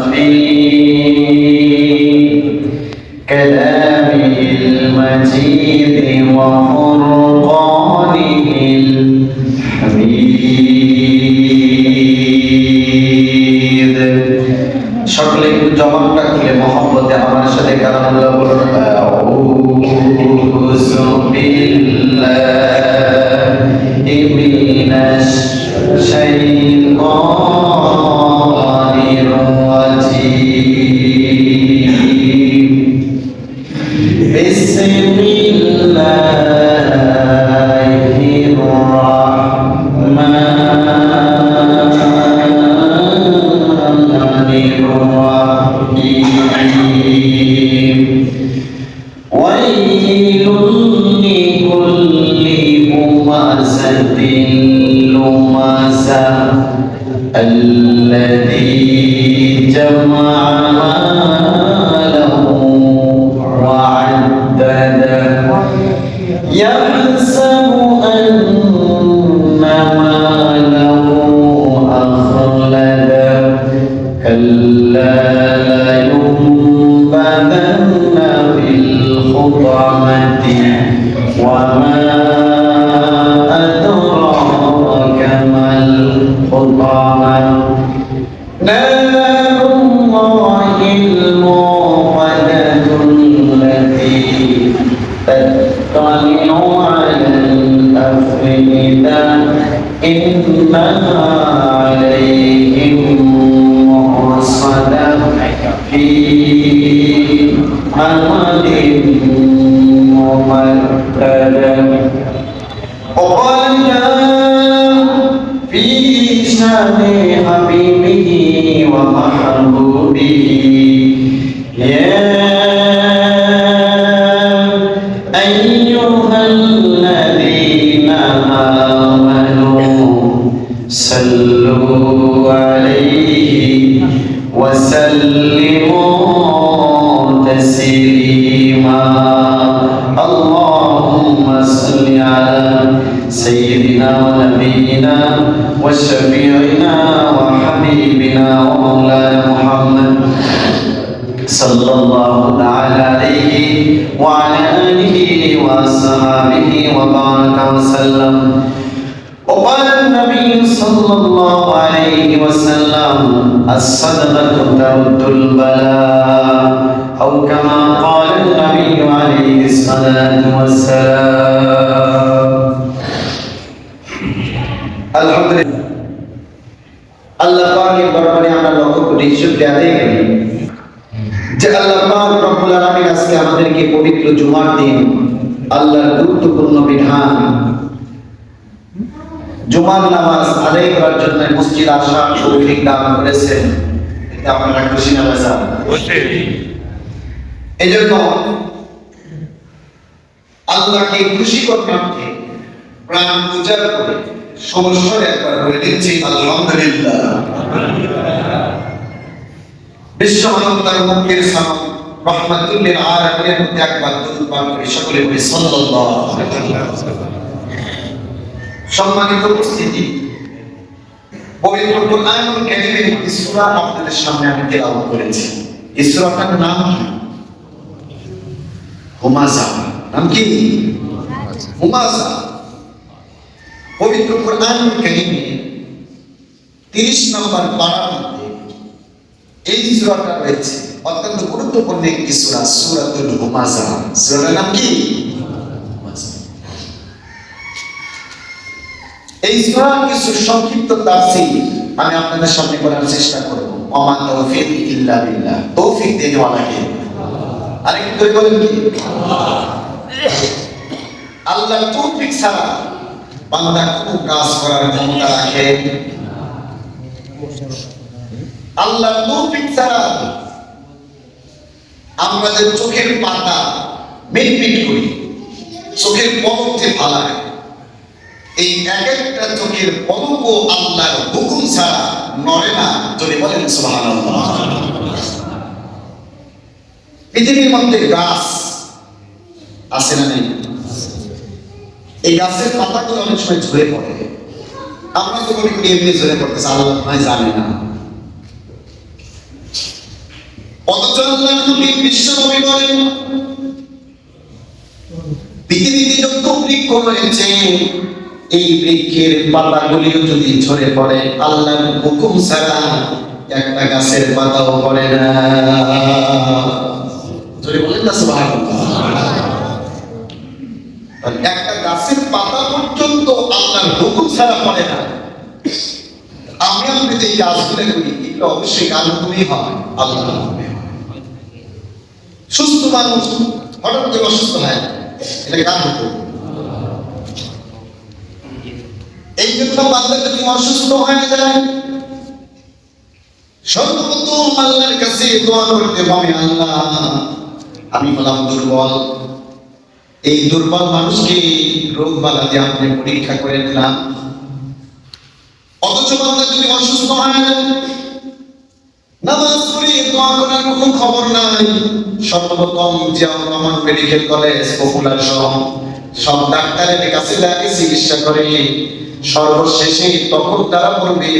في كلامه المجيد وفرقانه نار الله الموقدة التي تطلع على الأفئدة إنها عليهم مرصدة في عمد ممددة وقال في حبيبه Allah الصدقة ترد البلاء أو كما قال النبي عليه الصلاة والسلام الحمد لله আল্লাহ পাকের দরবারে আমরা লক্ষ কোটি শুকরিয়া আদায় করি যে আল্লাহ পাক রব্বুল আলামিন আজকে আমাদেরকে পবিত্র জুমার দিন আল্লাহর গুরুত্বপূর্ণ বিধান জুমার নামাজ আদায় করার জন্য মসজিদ আসার তৌফিক দান করেছেন। এতে আপনারা খুশি না বাজার এই জন্য আল্লাহকে খুশি করতে প্রাণ পূজার করে সমস্যা একবার করে দিচ্ছি আলহামদুলিল্লাহ। বিশ্ব মানবতার মুক্তির সামনে রহমাতুল্লিল আলামিনের মধ্যে একবার দরুদ পাঠ করে সকলে বলি সাল্লাল্লাহু আলাইহি ওয়াসাল্লাম। সম্মানিত উপস্থিতি। পবিত্র কোরআনুল কারীমের একটি সূরা আপনাদের সামনে আমি করেছি। এই সূরাটার নাম কি? হুমাজা নাম কি? হুমাজা পবিত্র কোরআনুল কারীমে 30 নম্বর পারার মধ্যে এই রয়েছে। অত্যন্ত গুরুত্বপূর্ণ একটি সূরা, সূরাতুল হুমাজা নাম কি? এই কিছু সংক্ষিপ্ত তাফসীর আমি আপনাদের সামনে করার চেষ্টা করব। ওমা ইল্লা বিল্লাহ। তৌফিক করে বলেন কি? আল্লাহ তৌফিক ছাড়া বান্দা কাজ করার ক্ষমতা রাখে। আল্লাহ তৌফিক ছাড়া আমরা যে চোখের পাতা মিটমিট করি, চোখের পলকে ফালায় এই এক একটা চোখের পলকও আল্লাহর হুকুম ছাড়া নড়ে না। যদি বলেন সুবহানাল্লাহ। পৃথিবীর মধ্যে গাছ আছে না নেই? এই গাছের পাতাগুলো অনেক সময় ঝরে পড়ে। আমরা তো মনে করি এমনি ঝরে পড়তেছে, আল্লাহ নয় জানে না। অথচ আল্লাহ নবী বিশ্ব নবী বলেন, পৃথিবীতে যত বৃক্ষ রয়েছে এই বৃক্ষের পাতাগুলিও যদি ঝরে পড়ে, আল্লাহর হুকুম ছাড়া একটা গাছের পাতাও পড়ে না। জোরে বলেন না, সুবহানাল্লাহ। একটা গাছের পাতা পর্যন্ত আল্লাহর হুকুম ছাড়া পড়ে না। আমি আপনি যে কাজগুলো করি, এগুলো অবশ্যই হুকুমই হয়, আল্লাহর হুকুমে সুস্থ মানুষ, হঠাৎ করে অসুস্থ হয়, এটা কার হুকুম? এই জন্য বান্দা যদি অসুস্থ হয়ে যায় সর্বপ্রথম আল্লাহর কাছে দোয়া করতে হবে, আল্লাহ, আমি হলাম দুর্বল। এই দুর্বল মানুষকে রোগ বালা দিয়ে আপনি পরীক্ষা করে দিলাম অথচ বান্দা যদি অসুস্থ হয়ে যায় নামাজ পড়ে দোয়া করার কোনো খবর নাই। সর্বপ্রথম Ziaur Rahman medical college, Popular সহ সব ডাক্তারের কাছে লাগে চিকিৎসা করে। সর্বশেষে তখন তারা বলবে,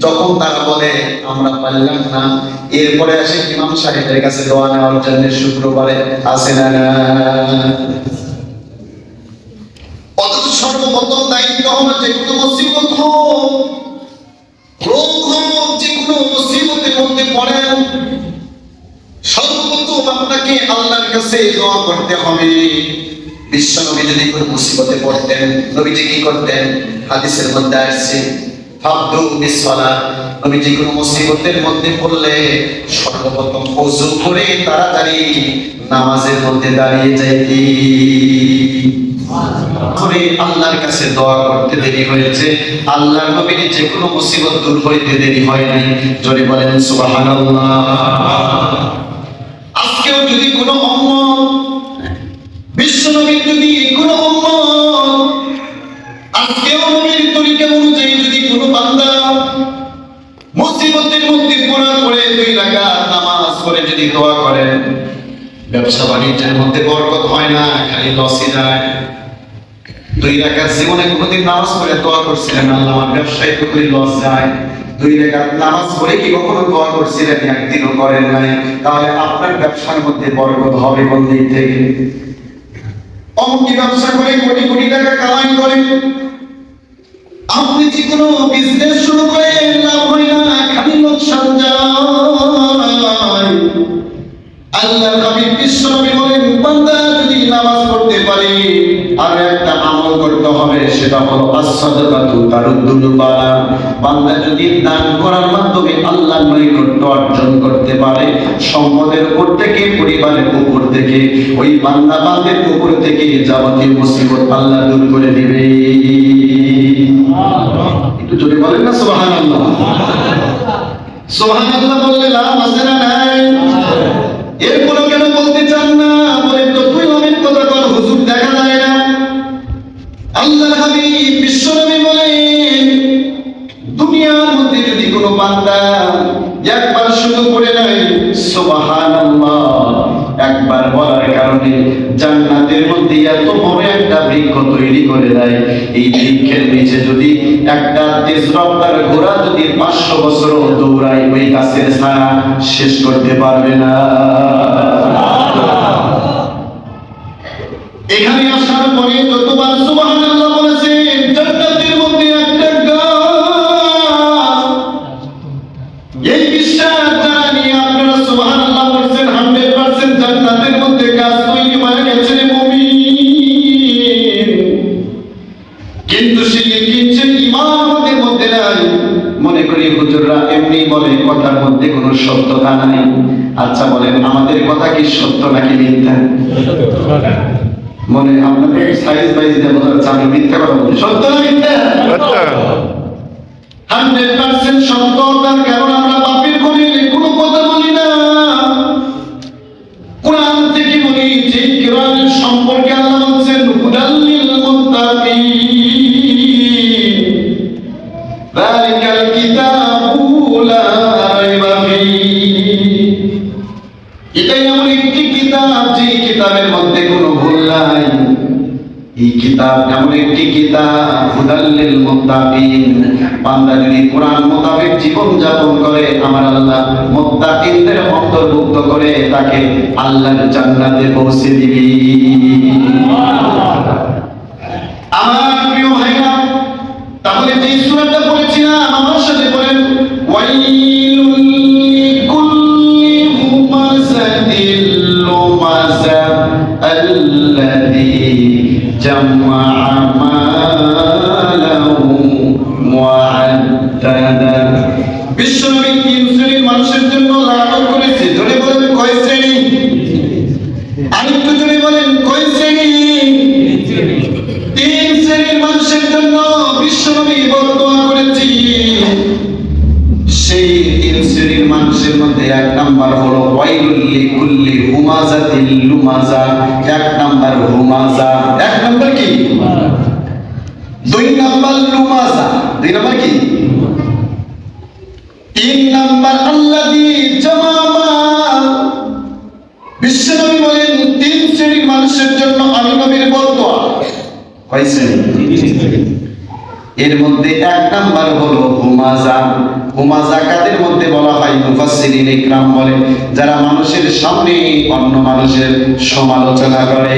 যখন তারা বলে, আমরা পারলাম না। এরপরে আসে ইমাম সাহেবের কাছে দোয়া নেওয়ার জন্য শুক্রবারে আসে না। অথচ সর্বপ্রথম দায়িত্ব মুসিবতের মধ্যে পড়েন। সর্বপ্রথম আপনাকে আল্লাহর কাছে দোয়া করতে হবে। বিশ্ব নবী যদি কোনো মুসিবতে পড়তেন, নবীজি কি করতেন? হাদিসের মধ্যে আসছে ফাবদু নবীজি কোনো মুসিবতের মধ্যে পড়লে সর্বপ্রথম ওযু করে তাড়াতাড়ি নামাজের মধ্যে দাঁড়িয়ে করে আল্লাহর কাছে দোয়া করতে দেরি হয়েছে। আল্লাহ নবীর যে কোনো মুসিবত দূর হইতে দেরি হয় নাই। জোরে বলেন, সুবহানাল্লাহ আজকেও যদি কোনো উম্মত বিশ্ব নবীর যদি কোনো উম্মত আজকেও নবীর তরিকা অনুযায়ী যদি কোনো বান্দা মুসিবতের মধ্যে পড়ার পরে দুই রাকাত নামাজ পড়ে যদি দোয়া করেন ব্যবসা বাণিজ্যের মধ্যে বরকত হয় না, খালি লসই যায়। দুই রাকাত জীবনে কোনোদিন নামাজ পড়ে দোয়া করছিলেন আল্লাহ, আমার ব্যবসায় তো করে লস যায়। দুই রাকাত নামাজ পড়ে কি কখনো দোয়া করছিলেন? একদিনও করেন নাই। তাহলে আপনার ব্যবসার মধ্যে বরকত হবে দিক থেকে? অমুকি ব্যবসা করে কোটি কোটি টাকা কামাই করেন আপনি যে কোনো বিজনেস শুরু করে লাভ হয় না, খালি লোকসান যায়। আল্লাহ নবী বিশ্বনবী বলেন, বান্দা যদি নামাজ পড়তে পারে, আর হবে সেটা হলো বান্দা যদি দান করার মাধ্যমে আল্লাহর নৈকট্য অর্জন করতে পারে, সম্পদের উপর থেকে, পরিবারের উপর থেকে, ওই বান্দা বান্দের উপর থেকে যাবতীয় মুসিবত আল্লাহ দূর করে দিবে। একটু জোরে বলেন না, সুবহানাল্লাহ। সুবহানাল্লাহ বললে নাই? এরপরও কেন বলতে চান না? একবার বলার কারণে জান্নাতের মধ্যে এত বড় একটা বৃক্ষ তৈরি করে দেয়। এই বৃক্ষের নিচে যদি একটা তেজ রপ্তার ঘোড়া যদি পাঁচশো বছর দৌড়ায়, ওই গাছের ছায়া শেষ করতে পারবে না। এখানে আসার পরে যতবার সুবহানাল্লাহ সত্য নাকি মিথ্যা? মনে আপনাদের সাইজ বাইজ বোঝা যাচ্ছে মিথ্যা কথা বলছি সত্য না মিথ্যা? কিতাব, এমন একটি কিতাব হুদাল্লিল মুত্তাকিন। বান্দা যদি কোরআন মোতাবেক জীবন যাপন করে, আমার আল্লাহ মুত্তাকিনদের অন্তর্ভুক্ত করে তাকে আল্লাহর জান্নাতে পৌঁছে দিবি। আমার প্রিয় ভাইরা, তাহলে যে সূরাটা পড়েছিলাম, আমার সাথে বলেন ওয়াইলুল জামা'a এর মধ্যে এক নাম্বার হলো হুমাজা। হুমাজা কাদের মধ্যে বলা হয়? মুফাসসিরিন ইকরাম বলে, যারা মানুষের সামনে অন্য মানুষের সমালোচনা করে।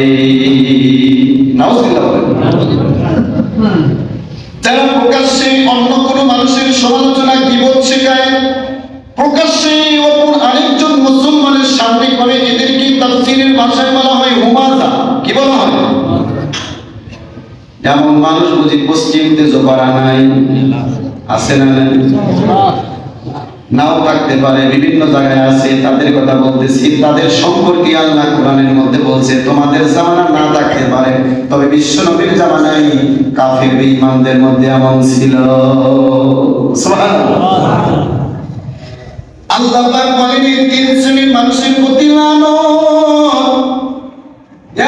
নাউজুবিল্লাহ যারা প্রকাশ্যে অন্য কোনো মানুষের সমালোচনা গীবত শেখায়, প্রকাশ্যে অপর আরেকজন মুসলমানের সামনে করে, এদেরকে তাফসীরের ভাষায় বলা হয় হুমাজা। কি বলা হয়? যেমন মানুষ বুঝি পশ্চিম দেশ করা নাই? আছে না নাই? নাও থাকতে পারে, বিভিন্ন জায়গায় আছে, তাদের কথা বলতেছি। তাদের সম্পর্কে আল্লাহ কোরআনের মধ্যে বলছে, তোমাদের জামানা না থাকতে পারে, তবে বিশ্ব নবীর জামানায় কাফের বেঈমানদের মধ্যে এমন ছিল। আল্লাহ পাক বলেন তিন শ্রেণির মানুষের প্রতি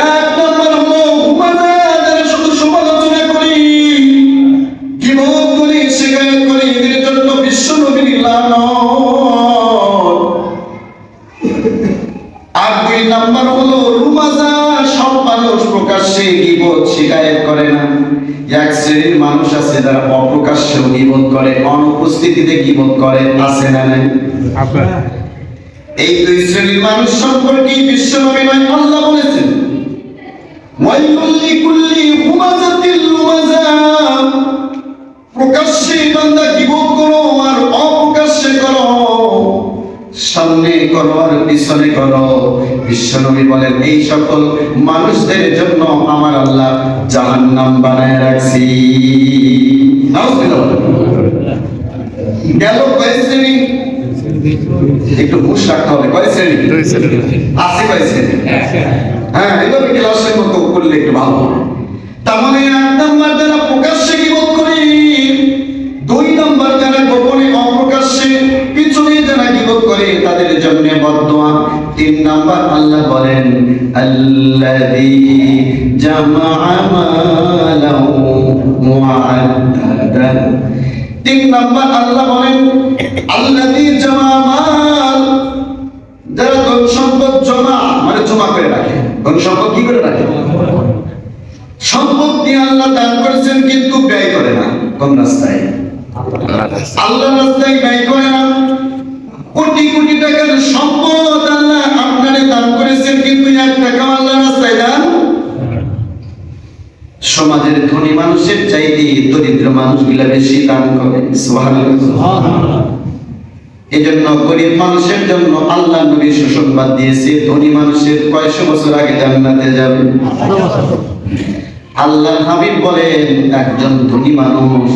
এক গীবত করে অনুপস্থিতিতে গীবত করে আছে না নাই? এই দুই শ্রেণির মানুষ সম্পর্কে বিশ্বনবী নয় আল্লাহ বলেছেন ওয়াইলুল লিকুল্লি বিশ্বনবী বলেন এই সকল মানুষদের জন্য আমার আল্লাহ জাহান্নাম বানায় রাখছি। গেল কয় শ্রেণি? একটু হুশ রাখতে হবে। কয় শ্রেণি? আছে কয় শ্রেণি? হ্যাঁ এভাবে ক্লাসের মতো করলে একটু ভালো হবে। তার মানে এক নাম্বার যারা প্রকাশ্যে গিবত করে দুই নাম্বার যারা গোপনে অপ্রকাশ্যে পিছনে যারা গিবত করে তাদের জন্য বদদোয়া তিন নাম্বার আল্লাহ বলেন আল্লাযী মালাহু তিন নাম্বার আল্লাহ বলেন আল্লাযী মাল। যারা ধন সম্পদ জমা মানে জমা করে রাখে। ধন সম্পদ কি করে রাখে? সম্পদ দিয়ে আল্লাহ দান করেছেন কিন্তু ব্যয় করে না কোন রাস্তায়? আল্লাহ রাস্তায় ব্যয় করে না। কোটি কোটি টাকার সম্পদ টাকা আল্লাহ রাস্তায় দান? সমাজের ধনী মানুষের চাইতে দরিদ্র মানুষগুলা বেশি দান করে। এই জন্য গরিব মানুষের জন্য আল্লাহ নবী সুসংবাদ দিয়েছে ধনী মানুষের কয়েকশো বছর আগে জান্নাতে যাবে। আল্লাহ হাবিব বলেন একজন ধনী মানুষ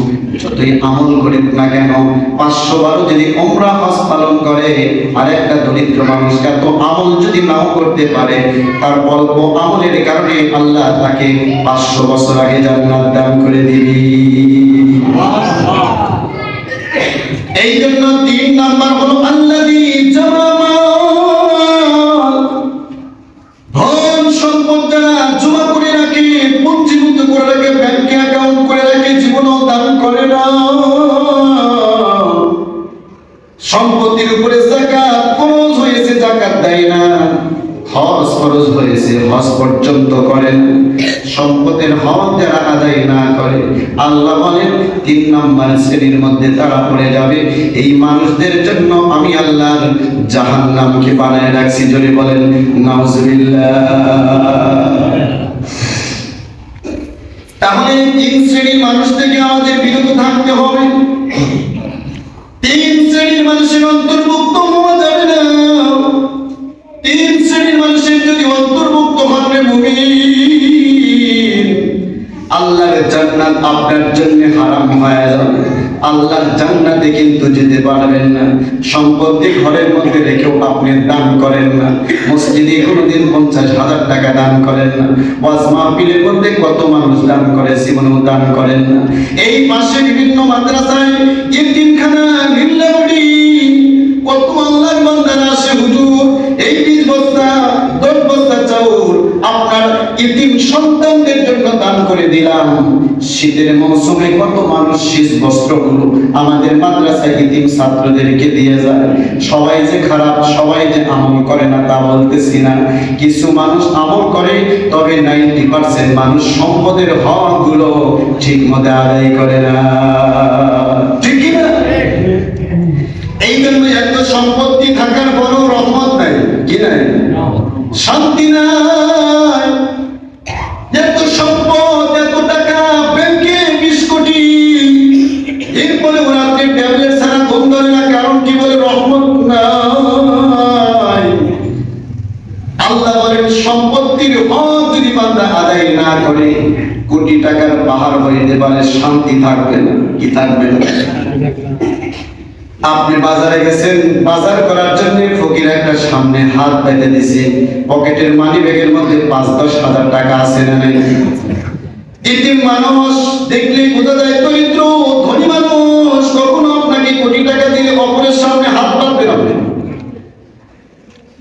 যতই আমল করুক না কেন পাঁচশো বারো যদি ওমরা হজ পালন করে আর একটা দরিদ্র মানুষ এত আমল যদি নাও করতে পারে তার অল্প আমলের কারণে আল্লাহ তাকে পাঁচশো বছর আগে জান্নাত দান করে দিবি। এই জন্য তিন নাম্বার হলো আল্লাযী সম্পত্তির উপরে জাকাত খরচ হয়েছে জাকাত দেয় না। হজ ফরজ হয়েছে, হজ পর্যন্ত করেন। সম্পদের হক যারা আদায় না করে, আল্লাহ বলেন, তিন নম্বর শ্রেণির মধ্যে তারা পড়ে যাবে। এই মানুষদের জন্য আমি আল্লাহর জাহান্নামকে বানায় রাখছি, জোরে বলেন, নাউজুবিল্লাহ। তাহলে তিন শ্রেণির মানুষ থেকে আমাদের বিরত থাকতে হবে। তিন শ্রেণির মানুষের অন্তর্ভুক্ত হওয়া যাবে না। তিন শ্রেণির মানুষের যদি অন্তর্ভুক্ত হবে মুমিন, আল্লাহর জান্নাত আপনার জন্য হারাম হয়ে যাবে। আল্লাহর জান্নাতে কিন্তু যেতে পারবেন না। সম্পত্তি ঘরের মধ্যে রেখেও আপনি দান করেন না। মসজিদে কোনোদিন পঞ্চাশ হাজার টাকা দান করেন না। ওয়াজ মাহফিলের মধ্যে কত মানুষ দান করে, জীবনেও দান করেন না। এই মাসে বিভিন্ন মাদ্রাসায় ইতিমখানা নীলাবড়ি কত আল্লাহর ইতিম সন্তানদের জন্য দান করে দিলাম। শীতের মৌসুমে কত মানুষ শীত বস্ত্রগুলো আমাদের মাদ্রাসায় ইতিম ছাত্রদেরকে দিয়ে যায়। সবাই যে খারাপ, সবাই যে আমল করে না তা বলতেছি না। কিছু মানুষ আমল করে, তবে নাইনটি পার্সেন্ট মানুষ সম্পদের হকগুলো ঠিক মতো আদায় করে না। ঠিক কি না? এই জন্য এত সম্পত্তি থাকার বড় রহমত নাই। কি নাই? শান্তি নাই এত সম্পদ এত টাকা ব্যাংকে বিশ কোটি এরপরে ওরা আপনি ট্যাবলেট ছাড়া ঘুম ধরে না কারণ কি বলে রহমত নাই আল্লাহ বলেন সম্পত্তির হক যদি বান্দা আদায় না করে কোটি টাকার পাহাড় হইতে পারে শান্তি থাকবে না কি থাকবে আপনি বাজারে গেছেন, বাজার করার জন্য ফকির একটা সামনে হাত পেতে দিছে। পকেটের মানি ব্যাগের মধ্যে পাঁচ, দশ হাজার টাকা আছে না নাই? মানুষ দেখলে বোঝা যায় দরিদ্র, ধনী মানুষ, কখনো আপনাকে কোটি টাকা দিলে অপরের সামনে হাত পাতবে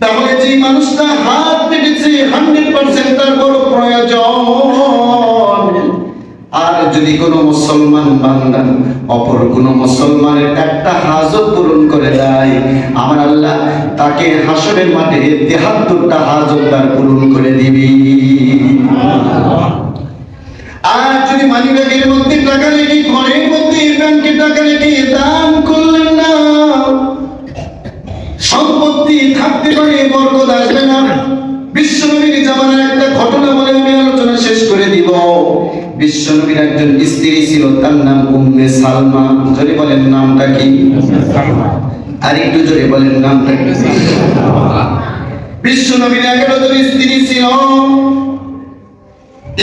তাহলে যে মানুষটা হাত পেতেছে হান্ড্রেড পার্সেন্ট যদি কোনো মুসলমান বান্দা, অপর কোনো মুসলমানের একটা হাজত পূরণ করে দেয়, আমার আল্লাহ তাকে হাসরের মাঠে তেহাত্তরটা হাজত তার পূরণ করে দিবি। আর যদি মধ্যে টাকা রেখে, ঘরের মধ্যে ব্যাংকে টাকা রেখে দান করলেন না, সম্পত্তি থাকতে পারে, বরকত আসবে না। বিশ্বনবীর জামানার একটা ঘটনা বলে আমি আলোচনা শেষ করে বিশ্বনবীর একজন স্ত্রী ছিল, তার নাম উম্মে সালমা। জোরে বলেন নামটা কি? আর একটু জোরে বলেন নামটা কি? বিশ্বনবীর এগারো জন স্ত্রী ছিল।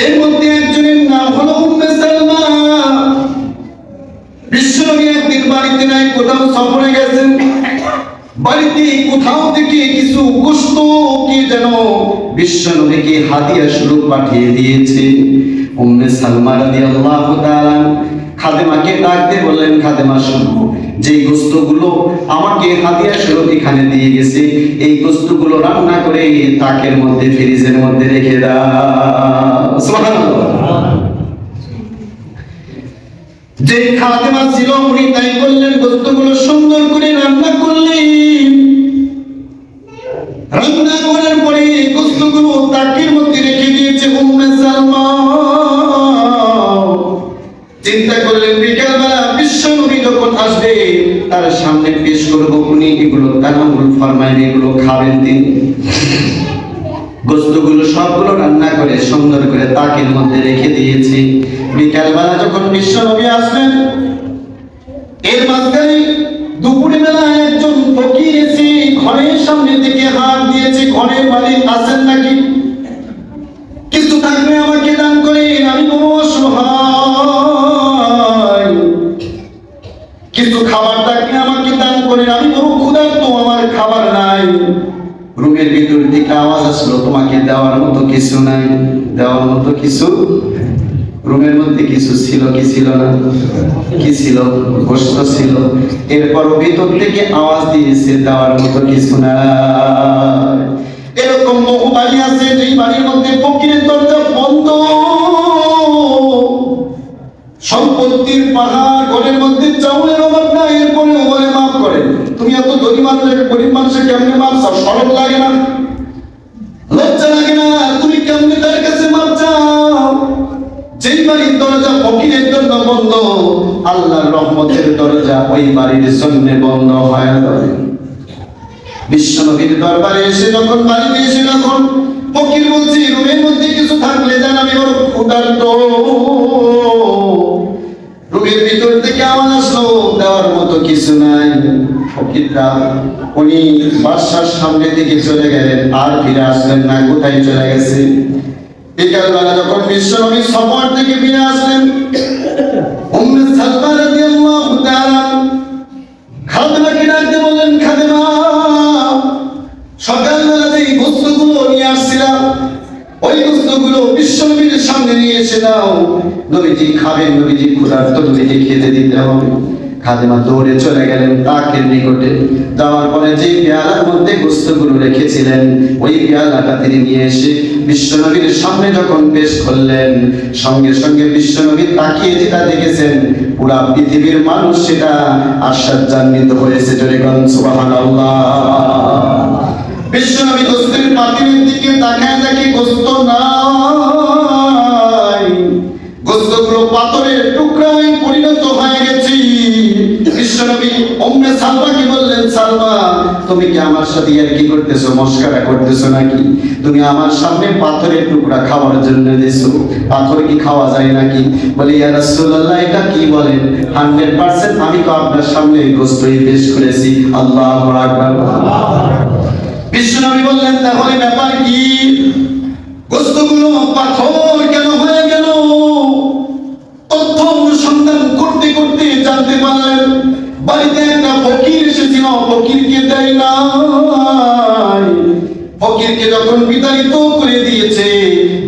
এর মধ্যে একজনের নাম হলো উম্মে সালমা। বিশ্বনবী একদিন বাড়িতে নাই, কোথাও সফরে গেছেন। বাড়িতে কোথাও থেকে কিছু গোস্ত কি যেন বিশ্বনবীকে হাদিয়া স্বরূপ পাঠিয়ে দিয়েছে। উম্মে সালমা রাদিয়াল্লাহু তাআলা খাদেমাকে ডাক দিয়ে বললেন, খাদেমা, শুনো যে গোস্তগুলো আমাকে হাদিয়া স্বরূপ এখানে দিয়ে গেছে, এই গোস্তগুলো রান্না করে তাকের মধ্যে, ফ্রিজের মধ্যে রেখে দাও। সুবহানাল্লাহ। যে খাদেমা ছিল, উনি তাই করলেন গোস্তগুলো সুন্দর করে রান্না করলেন। রান্না করার পরে গোস্তগুলো তাকের এগুলো তানামুল ফরমাইন, এগুলো খাবেন তিনি। গোস্তগুলো সবগুলো রান্না করে, সুন্দর করে তাকের মধ্যে রেখে দিয়েছি। বিকালবেলা যখন বিশ্ব নবী আসবেন, এর মাঝখানে দুপুরে বেলা একজন ফকির এসে ঘরের সামনে থেকে হাত দিয়েছে, ঘরের মালিক আছেন নাকি? কিছু থাকবে আমাকে দান করেন, আমি কিছু খাবার থাকলে আমাকে দান করেন, আমি খাবার নাই। রুমের ভিতর থেকে আওয়াজ আসলো, তোমাকে দেওয়ার মতো কিছু নাই, দেওয়ার মতো কিছু? রুমের মধ্যে কিছু ছিল, কি ছিল না? কি ছিল? গোস্ত ছিল। এরপর ভিতর থেকে আওয়াজ দিয়েছে, দেওয়ার মতো কিছু না এরকম বহু বাড়ি আছে, যেই বাড়ির মধ্যে ফকিরের দরজা বন্ধ। সম্পত্তির পাহাড়, ঘরের মধ্যে চাউলের অভাব না এরপরে ওভারে মাফ করে তুমি এত ধনী মানুষের গরিব মানুষের কেমনে মাপ চাও? লাগে না। লজ্জা লাগে না। তুমি কেমনে তার কাছে মাপ চাও? যেই বাড়ির দরজা ফকিরের জন্য বন্ধ, আল্লাহর রহমতের দরজা ওই বাড়ির জন্য বন্ধ হয় যাবে বিশ্বনবীর দরবারে এসে যখন, বাড়িতে এসে যখন ফকির বলছি, রুমের মধ্যে কিছু থাকলে জান আমি ওর ক্ষুধার্ত। রুমের ভিতর থেকে আওয়াজ আসলো, দেওয়ার মতো কিছু নাই। ফকিররা, উনি বাসার সামনে দিকে চলে গেলেন, আর ফিরে আসলেন না, কোথায় চলে গেছে? বিকালবেলা যখন বিশ্বনবী সফর থেকে ফিরে আসলেন, উম্মে সালমা রাদিয়াল্লাহু তাআলা খাদেমাকে ডাকতে বললেন, খাদেমা, সকালবেলা যে বস্তুগুলো নিয়ে আসছিলাম, ওই বস্তুগুলো বিশ্বনবীর সামনে নিয়ে এসে দাও। নবীজি খাবেন, নবীজি ক্ষুধার্ত নবীজি খেতে দিতে হবে। খাদেমা দৌড়ে চলে গেলেন তাকের নিকটে। যাওয়ার পরে যে পেয়ালার মধ্যে গোস্তগুলো রেখেছিলেন, ওই পেয়ালাটা তিনি নিয়ে এসে বিশ্বনবীর সামনে যখন পেশ করলেন, সঙ্গে সঙ্গে বিশ্বনবী তাকিয়ে যেটা দেখেছেন, পুরা পৃথিবীর মানুষ সেটা আশ্চর্যান্বিত হয়েছে জোরে গান সুবহানাল্লাহ। বিশ্বনবী গোস্তের পাতিলের দিকে তাকায় দেখে গোস্ত নাই বিশ্বনবী অম্মে সালমাকে বললেন, সালমা, তুমি কি আমার সাথে আর কি করতেছো, মস্কারা করতেছো নাকি? তুমি আমার সামনে পাথরের টুকরা খাওয়ার জন্য দিছো। পাথর কি খাওয়া যায় নাকি? বলে, ইয়া রাসূলুল্লাহ, এটা কি বলেন? 100% আমি তো আপনার সামনে গোস্তই পেশ করেছি। আল্লাহু আকবার। বিশ্বনবী বললেন, তাহলে ব্যাপার কি? গোস্তগুলো পাথর কেন হয়ে গেল? তথ্য অনুসন্ধান করতে করতে জানতে পারলেন বাড়িতে একটা ফকির এসেছিল, ফকিরকে দেয় নাই। ফকিরকে যখন বিতাড়িত করে দিয়েছে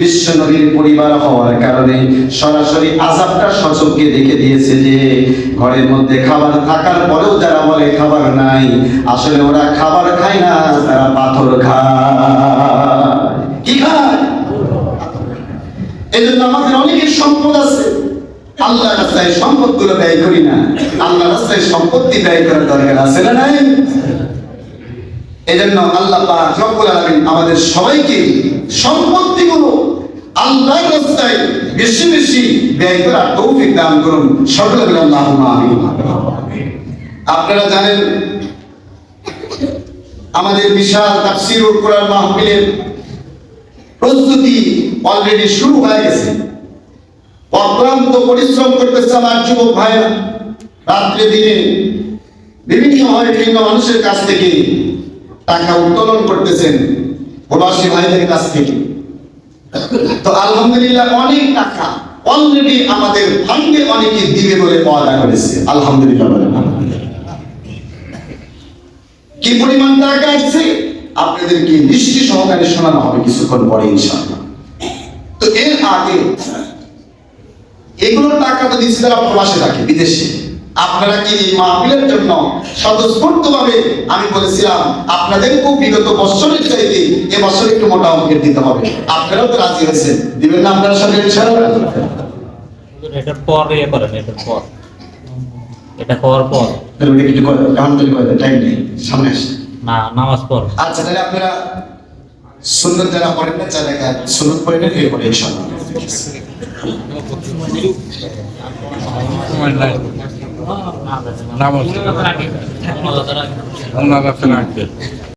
বিশ্বনবীর পরিবার হওয়ার কারণে সরাসরি আজাবটা সচককে দেখে দিয়েছে যে, ঘরের মধ্যে খাবার থাকার পরেও যারা বলে খাবার নাই, আসলে ওরা খাবার খায় না, তারা পাথর খায়। কি খায়? এই জন্য আমাদের অনেকের সম্পদ আছে। আল্লাহ রাস্তায় সম্পদগুলো ব্যয় করি না। আল্লাহ রাস্তায় সম্পত্তি ব্যয় করার দরকার আছে না নাই? এই জন্য আল্লাহ পাক রব্বুল আলামিন আমাদের সবাইকে সম্পত্তি গুলো আল্লাহর রাস্তায় বেশি বেশি ব্যয় করার তৌফিক দান করুন। সকলে বলে আল্লাহুম্মা আপনারা জানেন, আমাদের বিশাল তাফসীরুল কোরআন মাহফিলের প্রস্তুতি অলরেডি শুরু হয়ে গেছে। অক্লান্ত পরিশ্রম করতেছে আমার যুবক ভাইরা রাত্রে দিনে বিভিন্ন হয় বিভিন্ন মানুষের কাছ থেকে টাকা উত্তোলন করতেছেন প্রবাসী ভাইদের কাছ থেকে। তো আলহামদুলিল্লাহ অনেক টাকা অলরেডি আমাদের ফান্ডে অনেকে দিবে বলে ওয়াদা করেছে। আলহামদুলিল্লাহ বলে কি পরিমাণ টাকা আসছে? আপনাদেরকে দৃষ্টি সহকারে শোনানো হবে কিছুক্ষণ পরে ইনশাআল্লাহ। তো এর আগে এগুলোর টাকা তো দিচ্ছে তারা প্রবাসে থাকে বিদেশে। আপনারা কি এই মাহফিলের জন্য স্বতঃস্ফূর্ত ভাবে আমি বলেছিলাম আপনাদেরকেও বিগত বছরের চাইতে এ বছর একটু মোটা অঙ্কের দিতে হবে। আপনারাও তো রাজি হয়েছেন। দিবেন না আপনারা এটার পর করেন এটার পর। এটা খাওয়ার পর। কিছু এখন টাইম নেই। সামনে আসে না নামাজ পর আচ্ছা তাহলে আপনারা সুন্নত যারা পড়েন না যারা সুন্নত পড়ে নেন এরপরে ইনশাআল্লাহ। নামাজ। ওনার কাছে রাখবে